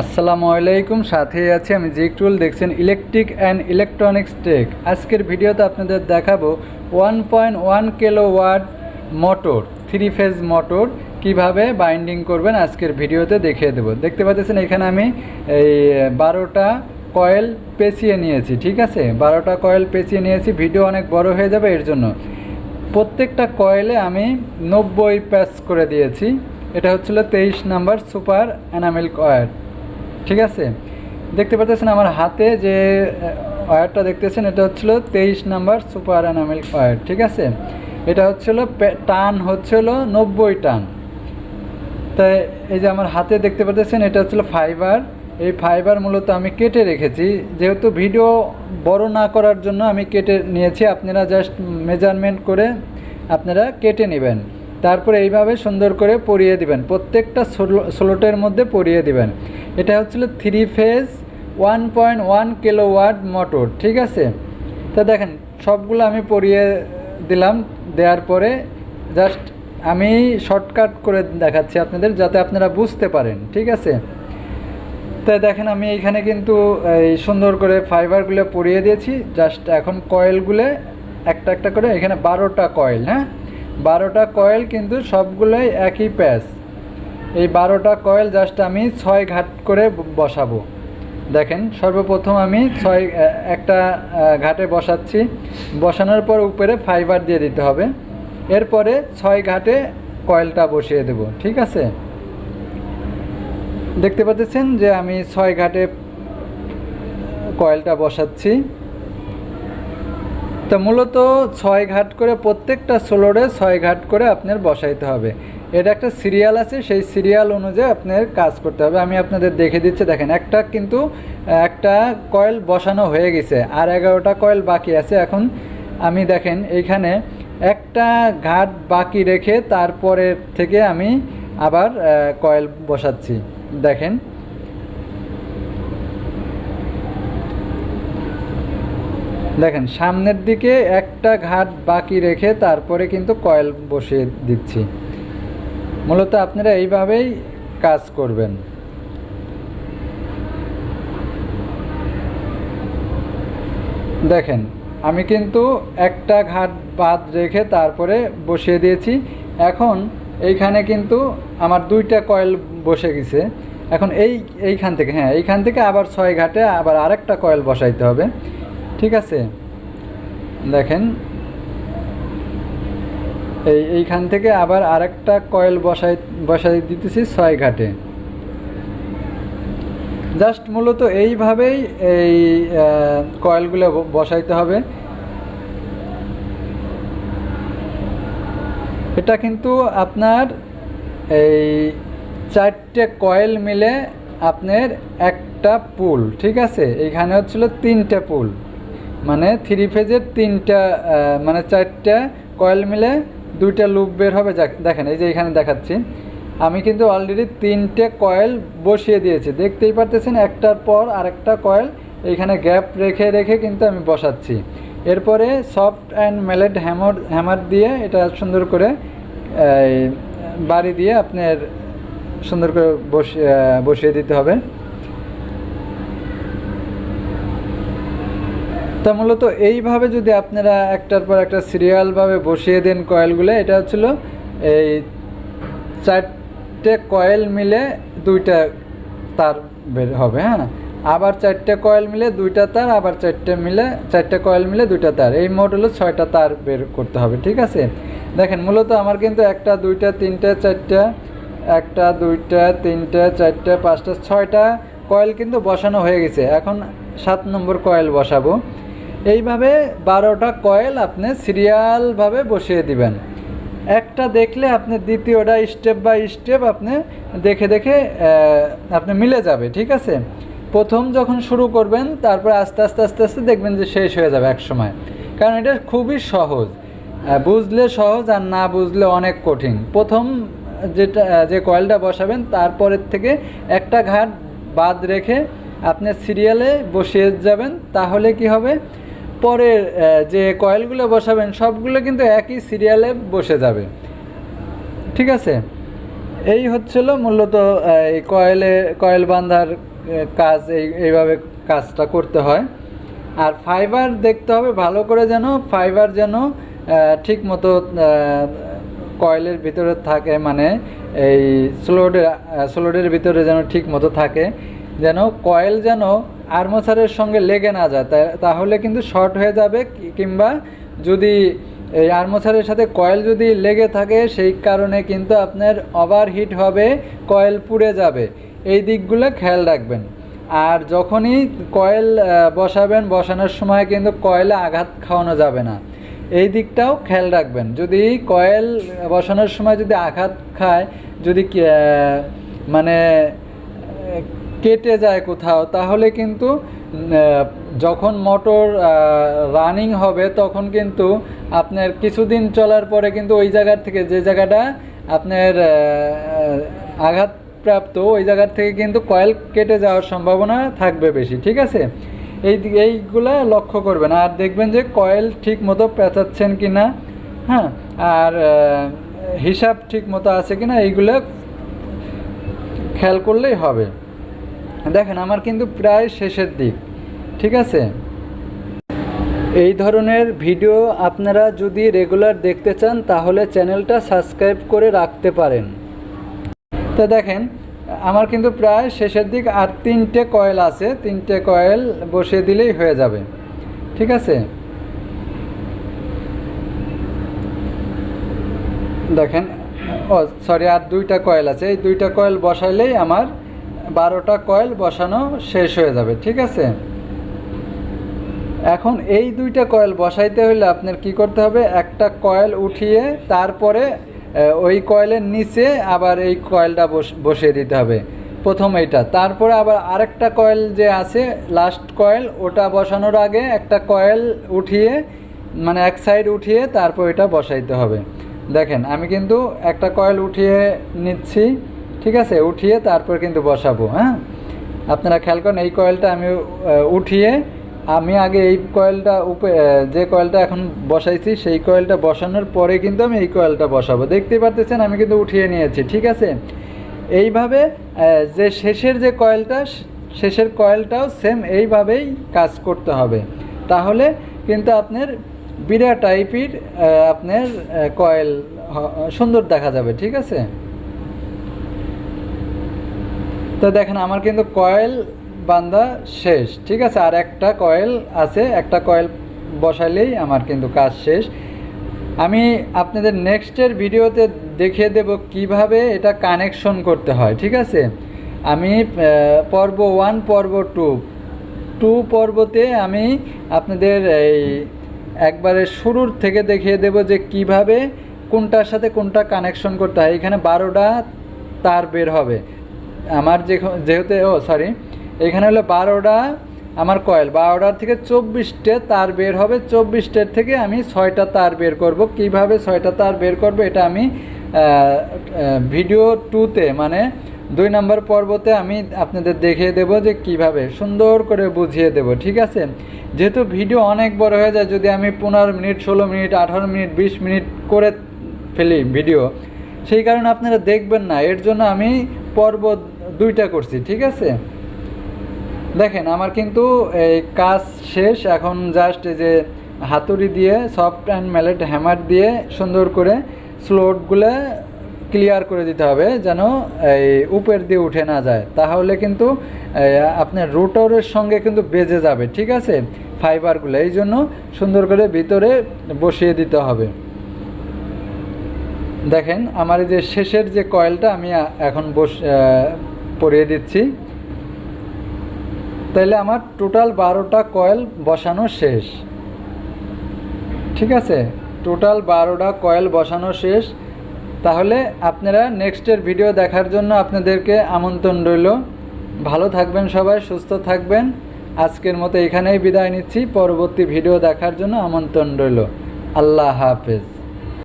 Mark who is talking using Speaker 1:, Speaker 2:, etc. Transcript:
Speaker 1: আসসালামু আলাইকুম সাথে আছে আমি জিকটুল দেখছেন ইলেকট্রিক অ্যান্ড ইলেকট্রনিক্স টেক। আজকের ভিডিওতে আপনাদের দেখাবো one point one kilowatt motor, three phase motor কীভাবে বাইন্ডিং করবেন আজকের ভিডিওতে দেখিয়ে দেবো। দেখতে পাচ্ছেন এখানে আমি এই বারোটা কয়েল পেঁচিয়ে নিয়েছি, ঠিক আছে? বারোটা কয়েল পেঁচিয়ে নিয়েছি, ভিডিও অনেক বড় হয়ে যাবে এর জন্য। প্রত্যেকটা কয়েলে আমি নব্বই প্যাচ করে দিয়েছি। এটা হচ্ছিল তেইশ নাম্বার সুপার অ্যানামেল কয়েল। ঠিক আছে? দেখতে পাচ্ছেন আমার হাতে যে ওয়্যারটা দেখতেছেন, এটা হচ্ছিল তেইশ নাম্বার সুপার অ্যানামেল ওয়্যার, ঠিক আছে? এটা হচ্ছিল টান হচ্ছিল নব্বই টান। তাই এই যে আমার হাতে দেখতে পাচ্ছেন এটা হচ্ছিল ফাইবার। এই ফাইবার মূলত আমি কেটে রেখেছি। যেহেতু ভিডিও বড় না করার জন্য আমি কেটে নিয়েছি, আপনারা জাস্ট মেজারমেন্ট করে আপনারা কেটে নেবেন। তারপরে এইভাবে সুন্দর করে পরিয়ে দিবেন। প্রত্যেকটা স্লোটের মধ্যে পরিয়ে দিবেন। এটা হচ্ছিল three phase one point one kilowatt motor ঠিক আছে? তা দেখেন, সবগুলো আমি পরিয়ে দিলাম, দেওয়ার পরে জাস্ট আমি শর্টকাট করে দেখাচ্ছি আপনাদের, যাতে আপনারা বুঝতে পারেন, ঠিক আছে? তাই দেখেন, আমি এইখানে কিন্তু এই সুন্দর করে ফাইবারগুলো পরিয়ে দিয়েছি জাস্ট এখন কয়েলগুলো একটা একটা করে, এখানে বারোটা কয়েল হ্যাঁ? বারোটা কয়েল কিন্তু সবগুলোই একই প্যাচ। এই বারোটা কয়েল জাস্ট আমি ছয় ঘাট করে বসাবো। দেখেন, সর্বপ্রথম আমি ছয় একটা ঘাটে বসাচ্ছি। বসানোর পর উপরে ফাইবার দিয়ে দিতে হবে। এরপরে ছয় ঘাটে কয়েলটা বসিয়ে দেব, ঠিক আছে? দেখতে পাচ্ছেন যে আমি ছয় ঘাটে কয়েলটা বসাচ্ছি। তো মূলত ছয় ঘাট করে প্রত্যেকটা সোলোরে ছয় ঘাট করে আপনার বসাইতে হবে। এটা একটা সিরিয়াল আছে, সেই সিরিয়াল অনুযায়ী আপনার কাজ করতে হবে। আমি আপনাদের দেখে দিচ্ছি, দেখেন, একটা কিন্তু, একটা কয়েল বসানো হয়ে গেছে, আর এগারোটা কয়েল বাকি আছে। এখন আমি দেখেন, এইখানে একটা ঘাট বাকি রেখে তারপরে থেকে আমি আবার কয়েল বসাচ্ছি। দেখেন দেখেন, সামনের দিকে একটা ঘাট বাকি রেখে তারপরে কিন্তু কয়েল বসিয়ে দিচ্ছি। মূলত আপনারা এইভাবেই কাজ করবেন। দেখেন, আমি কিন্তু একটা ঘাট বাদ রেখে তারপরে বসিয়ে দিয়েছি। এখন এইখানে কিন্তু আমার দুইটা কয়েল বসে গেছে। এখন এই, এইখান থেকে হ্যাঁ এইখান থেকে আবার ছয় ঘাটে আবার আরেকটা কয়েল বসাইতে হবে। ঠিক আছে? দেখেন। এই, এইখান থেকে আবার আরেকটা কয়েল বসাই বসাই দিতেছি ছয় ঘাটে। জাস্ট মূলত এইভাবেই এই কয়েলগুলো বসাইতে হবে। এটা কিন্তু আপনার এই চারটে কয়েল মিলে আপনার একটা পুল, ঠিক আছে? এইখানে হচ্ছিল তিনটে পুল। মানে থ্রি ফেজের তিনটা মানে চারটা কয়েল মিলে দুইটা লুপ বের হবে। দেখেন, এই যে এখানে দেখাচ্ছি। আমি কিন্তু অলরেডি তিনটে কয়েল বসিয়ে দিয়েছি। দেখতেই পারতেছেন, একটার পর আরেকটা কয়েল এইখানে গ্যাপ রেখে রেখে কিন্তু আমি বসাচ্ছি। এরপরে soft and mallet hammer hammer দিয়ে এটা সুন্দর করে বাড়ি দিয়ে আপনার সুন্দর করে বসিয়ে দিতে হবে। তা মূলত এইভাবে যদি আপনারা একটার পর একটা সিরিয়ালভাবে বসিয়ে দেন কয়েলগুলো, এটা হচ্ছিল এই চারটে কয়েল মিলে দুইটা তার বের হবে হ্যাঁ? আবার চারটে কয়েল মিলে দুইটা তার, আবার চারটে মিলে, চারটে কয়েল মিলে দুইটা তার। এই মোট হলো ছয়টা তার বের করতে হবে, ঠিক আছে? দেখেন, মূলত আমার কিন্তু একটা, দুইটা, তিনটে, চারটে, একটা, দুইটা, তিনটে, চারটে, পাঁচটা, ছয়টা কয়েল কিন্তু বসানো হয়ে গেছে। এখন সাত নম্বর কয়েল বসাবো। এইভাবে বারোটা কয়েল আপনি সিরিয়ালভাবে বসিয়ে দিবেন। একটা দেখলে আপনি দ্বিতীয়টা স্টেপ বাই স্টেপ আপনি দেখে দেখে আপনি মিলে যাবে, ঠিক আছে? প্রথম যখন শুরু করবেন, তারপর আস্তে আস্তে আস্তে আস্তে দেখবেন যে শেষ হয়ে যাবে এক সময় কারণ এটা খুবই সহজ। বুঝলে সহজ আর না বুঝলে অনেক কঠিন। প্রথম যেটা যে কয়েলটা বসাবেন, তারপরের থেকে একটা ঘাট বাদ রেখে আপনি সিরিয়ালে বসিয়ে যাবেন, তাহলে কি হবে? পরের যে কয়েলগুলো বসাবেন সবগুলো কিন্তু একই সিরিয়ালে বসে যাবে। ঠিক আছে? এই হচ্ছিল মূলত এই কয়েলে কয়েল আহ, কাজ এই এইভাবে কাজটা করতে হয়। আর ফাইবার দেখতে হবে ভালো করে যেন ফাইবার যেন ঠিক মতো কয়েলের ভিতরে থাকে মানে এই স্লোডের স্লোডের ভিতরে যেন ঠিক মতো থাকে যেন কয়েল যেন আর্মচারের সঙ্গে লেগে না যায় তাহলে কিন্তু শর্ট হয়ে যাবে কিংবা যদি এই আর্মচারের সাথে কয়েল যদি লেগে থাকে, সেই কারণে কিন্তু আপনার ওভারহিট হবে, কয়েল পুড়ে যাবে। এই দিকগুলো খেয়াল রাখবেন। আর যখনই কয়েল বসাবেন, বসানোর সময় কিন্তু কয়েলে আঘাত খাওয়ানো যাবে না। এই দিকটাও খেয়াল রাখবেন। যদি কয়েল বসানোর সময় যদি আঘাত খায়, যদি মানে কেটে যায় কোথাও, তাহলে কিন্তু যখন মোটর রানিং হবে, তখন কিন্তু আপনার কিছুদিন চলার পরে কিন্তু ওই জায়গার থেকে, যে জায়গাটা আপনার আঘাতপ্রাপ্ত, ওই জায়গার থেকে কিন্তু কয়েল কেটে যাওয়ার সম্ভাবনা থাকবে বেশি, ঠিক আছে? এই এইগুলা লক্ষ্য করবেন, আর দেখবেন যে কয়েল ঠিক মতো পেঁচাচ্ছেন কি না হ্যাঁ? আর হিসাব ঠিক মতো আছে কি না এইগুলো খেয়াল করলেই হবে। দেখেন, আমার কিন্তু প্রায় শেষের দিক, ঠিক আছে? এই ধরনের ভিডিও আপনারা যদি রেগুলার দেখতে চান, তাহলে চ্যানেলটা সাবস্ক্রাইব করে রাখতে পারেন। তো দেখেন, আমার কিন্তু প্রায় শেষের দিক আর তিনটে কয়েল আছে, তিনটে কয়েল বসিয়ে দিলেই হয়ে যাবে, ঠিক আছে? দেখেন, ও সরি আর দুইটা কয়েল আছে, এই দুইটা কয়েল বসাইলেই আমার বারোটা কয়েল বসানো শেষ হয়ে যাবে, ঠিক আছে? এখন এই দুইটা কয়েল বসাইতে হলে আপনার কি করতে হবে? একটা কয়েল উঠিয়ে তারপরে ওই কয়েলের নিচে আবার এই কয়েলটা বস- বসিয়ে দিতে হবে, প্রথম এইটা। তারপরে আবার আরেকটা কয়েল যে আছে লাস্ট কয়েল, ওটা বসানোর আগে একটা কয়েল উঠিয়ে মানে এক সাইড উঠিয়ে তারপর এটা বসাইতে হবে। দেখেন, আমি কিন্তু একটা কয়েল উঠিয়ে নিচ্ছি ঠিক আছে, উঠিয়ে তারপর কিন্তু বসাবো হ্যাঁ? আপনারা খেয়াল করেন, এই কয়েলটা আমি উঠিয়ে আমি আগে এই কয়েলটা উপে যে কয়েলটা এখন বসাইছি, সেই কয়েলটা বসানোর পরে কিন্তু আমি এই কয়েলটা বসাবো। দেখতেই পারতেছেন, আমি কিন্তু উঠিয়ে নিয়েছি, ঠিক আছে? এইভাবে যে শেষের যে কয়েলটা শেষের কয়েলটাও সেম এইভাবেই কাজ করতে হবে। তাহলে কিন্তু আপনার বিরা টাইপের আপনার কয়েল সুন্দর দেখা যাবে, ঠিক আছে? তো দেখেন, আমার কিন্তু কয়েল বান্ধা শেষ, ঠিক আছে? আর একটা কয়েল আছে, একটা কয়েল বসালেই আমার কিন্তু কাজ শেষ। আমি আপনাদের নেক্সটের ভিডিওতে দেখিয়ে দেব কীভাবে এটা কানেকশন করতে হয়, ঠিক আছে? আমি পর্ব ওয়ান পর্ব টু টু পর্বতে আমি আপনাদের এই একবারে শুরুর থেকে দেখিয়ে দেব যে কীভাবে কোনটার সাথে কোনটা কানেকশন করতে হয়। এখানে বারোটা তার বের হবে। আমার যেহেতু, ও সরি এখানে হলো বারোটা আমার কয়েল বারোটার থেকে চব্বিশটে তার বের হবে চব্বিশটের থেকে আমি ছয়টা তার বের করব। কীভাবে ছয়টা তার বের করব এটা আমি ভিডিও টুতে মানে দুই নম্বর পর্বতে আমি আপনাদের দেখিয়ে দেব যে কীভাবে, সুন্দর করে বুঝিয়ে দেব, ঠিক আছে? যেহেতু ভিডিও অনেক বড় হয়ে যায়, যদি আমি পনেরো মিনিট, ষোলো মিনিট, আঠারো মিনিট, বিশ মিনিট করে ফেলি ভিডিও সেই কারণে আপনারা দেখবেন না, এর জন্য আমি পর্ব দুইটা করছি, ঠিক আছে? দেখেন, আমার কিন্তু এই কাজ শেষ। এখন জাস্ট এই যে হাতুড়ি দিয়ে সফট অ্যান্ড ম্যালেট হ্যামার দিয়ে সুন্দর করে স্লোটগুলো ক্লিয়ার করে দিতে হবে যেন এই উপের দিয়ে উঠে না যায়। তাহলে কিন্তু আপনার রোটরের সঙ্গে কিন্তু বেজে যাবে, ঠিক আছে? ফাইবারগুলো এই জন্য সুন্দর করে ভিতরে বসিয়ে দিতে হবে। দেখেন, আমার যে শেষের যে কয়েলটা আমি এখন বস পরিয়ে দিচ্ছি। তাইলে আমার টোটাল বারোটা কয়েল বসানো শেষ। ঠিক আছে? টোটাল বারোটা কয়েল বসানো শেষ। তাহলে আপনারা নেক্সটের ভিডিও দেখার জন্য আপনাদেরকে আমন্ত্রণ রইল। ভালো থাকবেন সবাই, সুস্থ থাকবেন। আজকের মতো এখানেই বিদায় নিচ্ছি। পরবর্তী ভিডিও দেখার জন্য আমন্ত্রণ রইল। আল্লাহ হাফেজ।